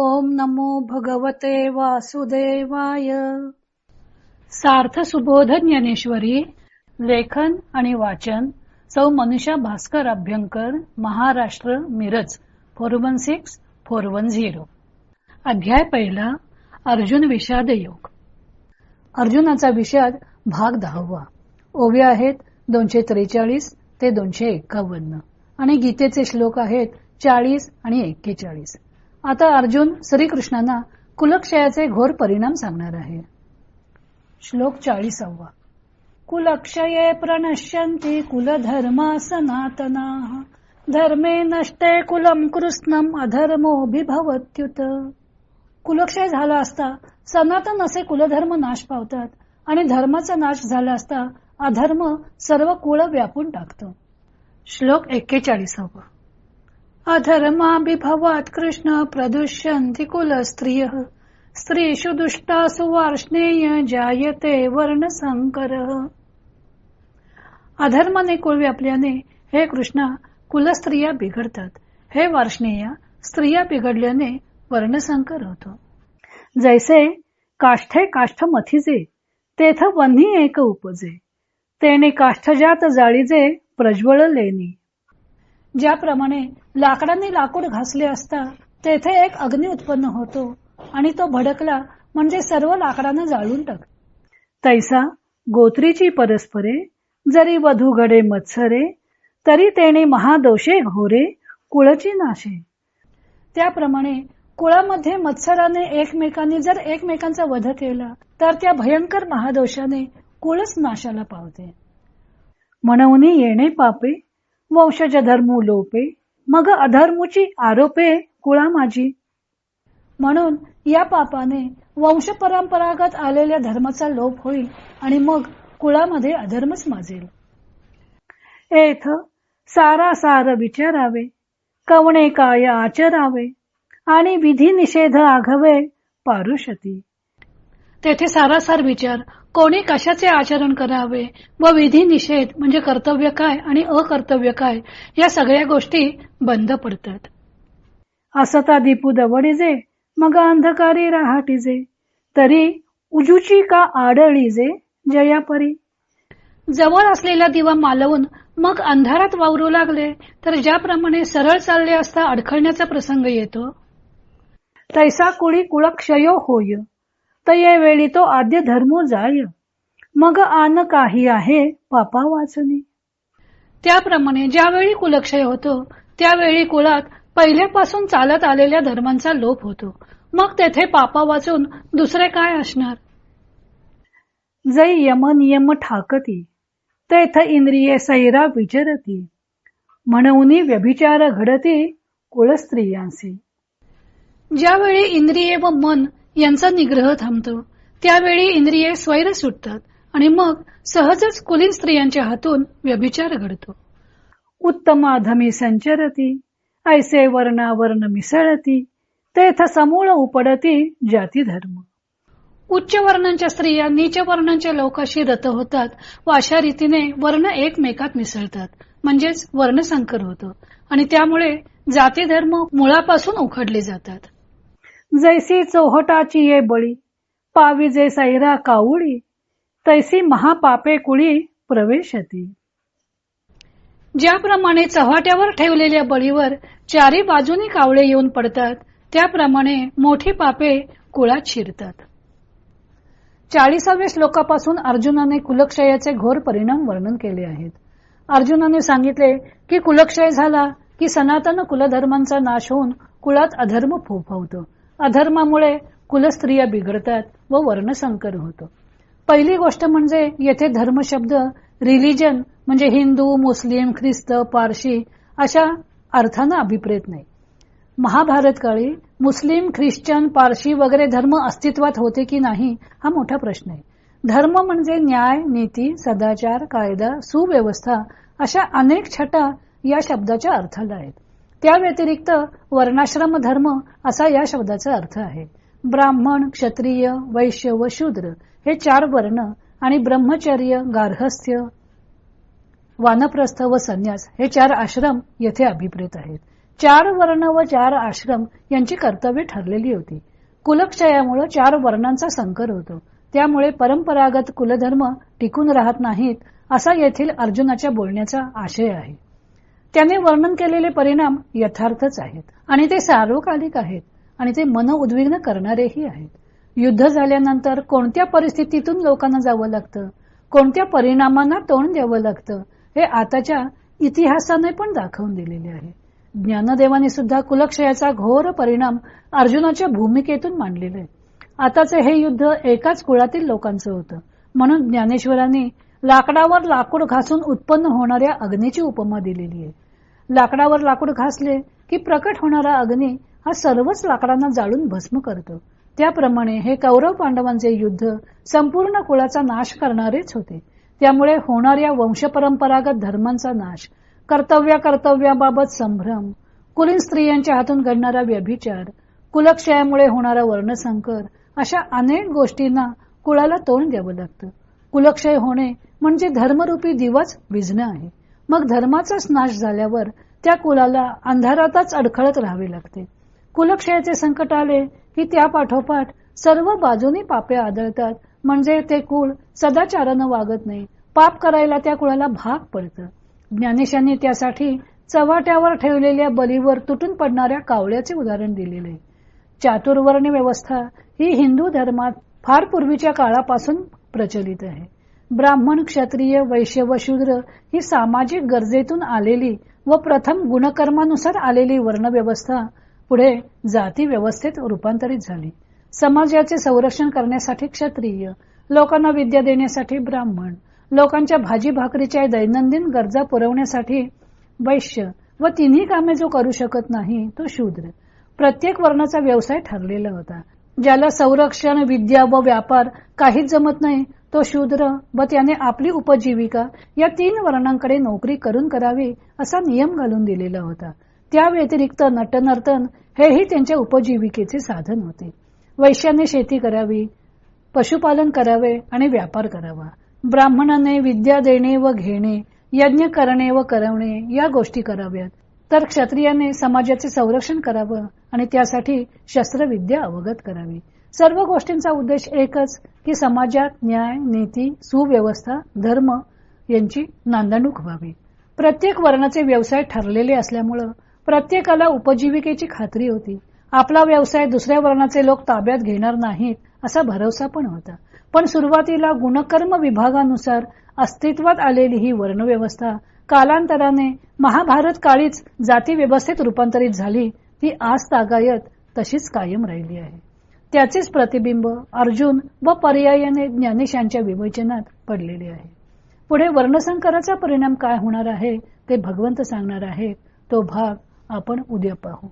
ओम नमो भगवते वासुदेवाय. सार्थ सुबोध ज्ञानेश्वरी लेखन आणि वाचन सौ Manusha Bhaskar Abhyankar Maharashtra Miraj four one six four one zero. अध्याय पहिला अर्जुन विषाद योग अर्जुनाचा विषाद भाग दहावा. ओव्या आहेत दोनशे त्रेचाळीस ते दोनशे एक्कावन्न आणि गीतेचे श्लोक आहेत चाळीस आणि एक्केचाळीस. आता अर्जुन श्रीकृष्णांना कुलक्षयाचे घोर परिणाम सांगणार आहे. श्लोक चाळीसावा. कुलक्षये प्रणश्यन्ति कुलधर्मा सनातना. धर्मे नष्टे कुलम कृष्णम अधर्मोभिभवत्युत कुलक्षय झाला असता सनातन असे कुलधर्म नाश पावतात आणि धर्माचा नाश झाला असता अधर्म सर्व कुळ व्यापून टाकतो. श्लोक एक्केचाळीसावा. अधर्माभिभवात कृष्ण प्रदुष्यन्ति कुलस्त्रिय। स्त्रीषु दुष्टासु वार्ष्णेय जायते वर्णसंकर अधर्माने कुळ व्यापल्याने हे कृष्णा कुलस्त्रिया बिघडतात। हे वार्ष्णेय स्त्रिया बिघडल्याने वर्णसंकर होतो। जैसे काष्ठे काष्ठ मथिजे तेथ वन्ही एक उपजे। तेने काष्ठजात जाळीजे प्रज्वळ लेणी ज्याप्रमाणे लाकडाने लाकूड घासले असता तेथे एक अग्नी उत्पन्न होतो आणि तो भडकला म्हणजे सर्व लाकडानं जाळून टाक. तैसा गोत्रीची परस्परे जरी वधू घडे मत्सरे तरी तेने महादोषे घोरे कुळची नाशे. त्याप्रमाणे कुळामध्ये मत्सराने एकमेकांनी जर एकमेकांचा वध केला तर त्या भयंकर महादोषाने कुळच नाशाला पावते. म्हणून येणे पापे वंशज धर्मू लोपे मग अधर्मूची आरोपे कुळा माझी. म्हणून या पापाने वंश परंपरागत आलेल्या धर्माचा लोप होईल आणि मग कुळामध्ये अधर्मच माजेल. एथ सारा सार विचारावे कवणे काय आचरावे आणि विधी निषेध आघवे पारुषती. तेथे सारासार विचार. कोणी कशाचे आचरण करावे व विधी निषेध म्हणजे कर्तव्य काय आणि अकर्तव्य काय या सगळ्या गोष्टी बंद पडतात. असता दीपू दवडीजे मग अंधकारी राहाटीजे. तरी उजूची का आडळीजे जयापरी? जवळ असलेला दिवा मालवून मग अंधारात वावरू लागले तर ज्याप्रमाणे सरळ चालले असता अडखळण्याचा प्रसंग येतो. तैसा कुळी कुळक्षयो होय. तये वेळी तो आद्य धर्मो जाय. मग आन काही आहे पापा वाचनी. त्याप्रमाणे ज्यावेळी कुलक्षय होतो त्यावेळी कुळात पहिल्यापासून चालत आलेल्या धर्मांचा लोप होतो. मग तेथे पापा वाचून दुसरे काय असणार? जै यम नियम ठाकती तेथ इंद्रिये सैरा विचरती. म्हणून व्यभिचार घडती कुळस्त्रियांसी ज्यावेळी इंद्रिये व मन यांचा निग्रह थांबतो. त्यावेळी इंद्रिये स्वैर सुटतात आणि मग सहजच कुलीन स्त्रियांच्या हातून व्यभिचार घडतो. उत्तमाधमी संचरती ऐसे वर्णावर्ण मिसळती तेथ समूळ उपडती जाती धर्म. उच्च वर्णांच्या स्त्रिया नीच वर्णांच्या लोकाशी रत होतात व अशा रीतीने वर्ण एकमेकात मिसळतात. म्हणजेच वर्णसंकर होतो. आणि त्यामुळे जाती धर्म मुळापासून उखडले जातात. जैसी चौहटाची ये बळी पाविजे सैरा कावळी तैसी महापापे कुळी प्रवेशती. ज्याप्रमाणे चव्हाट्यावर ठेवलेल्या बळीवर चारी बाजूनी कावळे येऊन पडतात त्याप्रमाणे मोठी पापे कुळात शिरतात. चाळीसाव्या श्लोकापासून अर्जुनाने कुलक्षयाचे घोर परिणाम वर्णन केले आहेत. अर्जुनाने सांगितले की कुलक्षय झाला की सनातन कुलधर्मांचा नाश होऊन कुळात अधर्म फोफवतो. अधर्मामुळे कुलस्त्रिया बिघडतात व वर्णसंकर होतो. पहिली गोष्ट म्हणजे येथे धर्म शब्द रिलिजन म्हणजे हिंदू मुस्लिम ख्रिस्त पारशी अशा अर्थानं अभिप्रेत नाही. महाभारत काळी मुस्लिम ख्रिश्चन पारशी वगैरे धर्म अस्तित्वात होते की नाही हा मोठा प्रश्न आहे. धर्म म्हणजे न्याय नीती सदाचार कायदा सुव्यवस्था अशा अनेक छटा या शब्दाच्या अर्थाला आहेत. त्या व्यतिरिक्त वर्णाश्रम धर्म असा या शब्दाचा अर्थ आहे. ब्राह्मण क्षत्रिय वैश्य व शूद्र हे चार वर्ण आणि ब्रह्मचर्य गार्हस्थ्य वानप्रस्थ व संन्यास हे चार आश्रम येथे अभिप्रेत आहेत. चार वर्ण व चार आश्रम यांची कर्तव्य ठरलेली होती. कुलक्षयामुळे चार वर्णांचा संकर होतो. त्यामुळे परंपरागत कुलधर्म टिकून राहत नाहीत असा येथील अर्जुनाच्या बोलण्याचा आशय आहे. त्याने वर्णन केलेले परिणाम यथार्थच आहेत. आणि ते सार्वकालिक आहेत. आणि ते मन उद्विग्न करणारेही आहेत. युद्ध झाल्यानंतर कोणत्या परिस्थितीतून लोकांना जावं लागतं? कोणत्या परिणामांना तोंड द्यावं लागतं? हे आताच्या इतिहासाने पण दाखवून दिलेले आहे. ज्ञानदेवाने सुद्धा कुलक्षयाचा घोर परिणाम अर्जुनाच्या भूमिकेतून मांडलेले आताचे हे युद्ध एकाच कुळातील लोकांचं होतं. म्हणून ज्ञानेश्वरांनी लाकडावर लाकूड घासून उत्पन्न होणाऱ्या अग्नीची उपमा दिलेली आहे. लाकडावर लाकूड घासले की प्रकट होणारा अग्नी हा सर्वच लाकडांना जाळून भस्म करतो. त्याप्रमाणे हे कौरव पांडवांचे युद्ध संपूर्ण कुळाचा नाश करणारेच होते. त्यामुळे होणाऱ्या वंशपरंपरागत धर्मांचा नाश कर्तव्या कर्तव्याबाबत संभ्रम कुलीन स्त्रियांच्या हातून घडणारा व्यभिचार कुलक्षयामुळे होणारा वर्णसंकर अशा अनेक गोष्टींना कुळाला तोंड द्यावं लागतं. कुलक्षय होणे म्हणजे धर्मरूपी दिवाच विझणं आहे. मग धर्माचाच नाश झाल्यावर त्या कुलाला अंधारातच अडखळत राहावे लागते. कुलक्षयाचे संकट आले की त्या पाठोपाठ सर्व बाजूनी पापे आदळतात. म्हणजे ते कुळ सदाचारानं वागत नाही. पाप करायला त्या कुळाला भाग पडतं. ज्ञानेशांनी त्यासाठी चव्हाट्यावर ठेवलेल्या बलीवर तुटून पडणाऱ्या कावळ्याचे उदाहरण दिलेले. चातुर्वर्ण व्यवस्था ही हिंदू धर्मात फार पूर्वीच्या काळापासून प्रचलित आहे. ब्राह्मण क्षत्रिय वैश्य व शूद्र ही सामाजिक गरजेतून आलेली व प्रथम गुणकर्मानुसार आलेली वर्णव्यवस्था पुढे जाती व्यवस्थेत रूपांतरित झाली. समाजाचे संरक्षण करण्यासाठी क्षत्रिय लोकांना विद्या देण्यासाठी ब्राह्मण लोकांच्या भाजी भाकरीच्या दैनंदिन गरजा पुरवण्यासाठी वैश्य व तिन्ही कामे जो करू शकत नाही तो शूद्र. प्रत्येक वर्णाचा व्यवसाय ठरलेला होता. ज्याला संरक्षण विद्या व व्यापार काहीच जमत नाही तो शूद्र व त्याने आपली उपजीविका या तीन वर्णांकडे नोकरी करून करावी असा नियम घालून दिलेला होता. त्या व्यतिरिक्त नटनर्तन हेही त्यांच्या उपजीविकेचे साधन होते. वैश्याने शेती करावी पशुपालन करावे आणि व्यापार करावा. ब्राह्मणाने विद्या देणे व घेणे यज्ञ करणे व करवणे या गोष्टी कराव्यात. तर क्षत्रियाने समाजाचे संरक्षण करावं आणि त्यासाठी शस्त्रविद्या अवगत करावी. सर्व गोष्टींचा उद्देश एकच की समाजात न्याय नीती सुव्यवस्था धर्म यांची नांदणूक व्हावी. प्रत्येक वर्णाचे व्यवसाय ठरलेले असल्यामुळं प्रत्येकाला उपजीविकेची खात्री होती. आपला व्यवसाय दुसऱ्या वर्णाचे लोक ताब्यात घेणार नाहीत असा भरोसा पण होता. पण सुरुवातीला गुणकर्म विभागानुसार अस्तित्वात आलेली ही वर्णव्यवस्था कालांतराने महाभारत काळीच जाती व्यवस्थेत रूपांतरित झाली ती आज तागायत तशीच कायम राहिली आहे. त्याचेच प्रतिबिंब अर्जुन व पर्यायाने ज्ञानेशांच्या विवेचनात पडलेले आहे. पुढे वर्णसंकराचा परिणाम काय होणार आहे ते भगवंत सांगणार आहेत तो भाग आपण उद्या पाहू.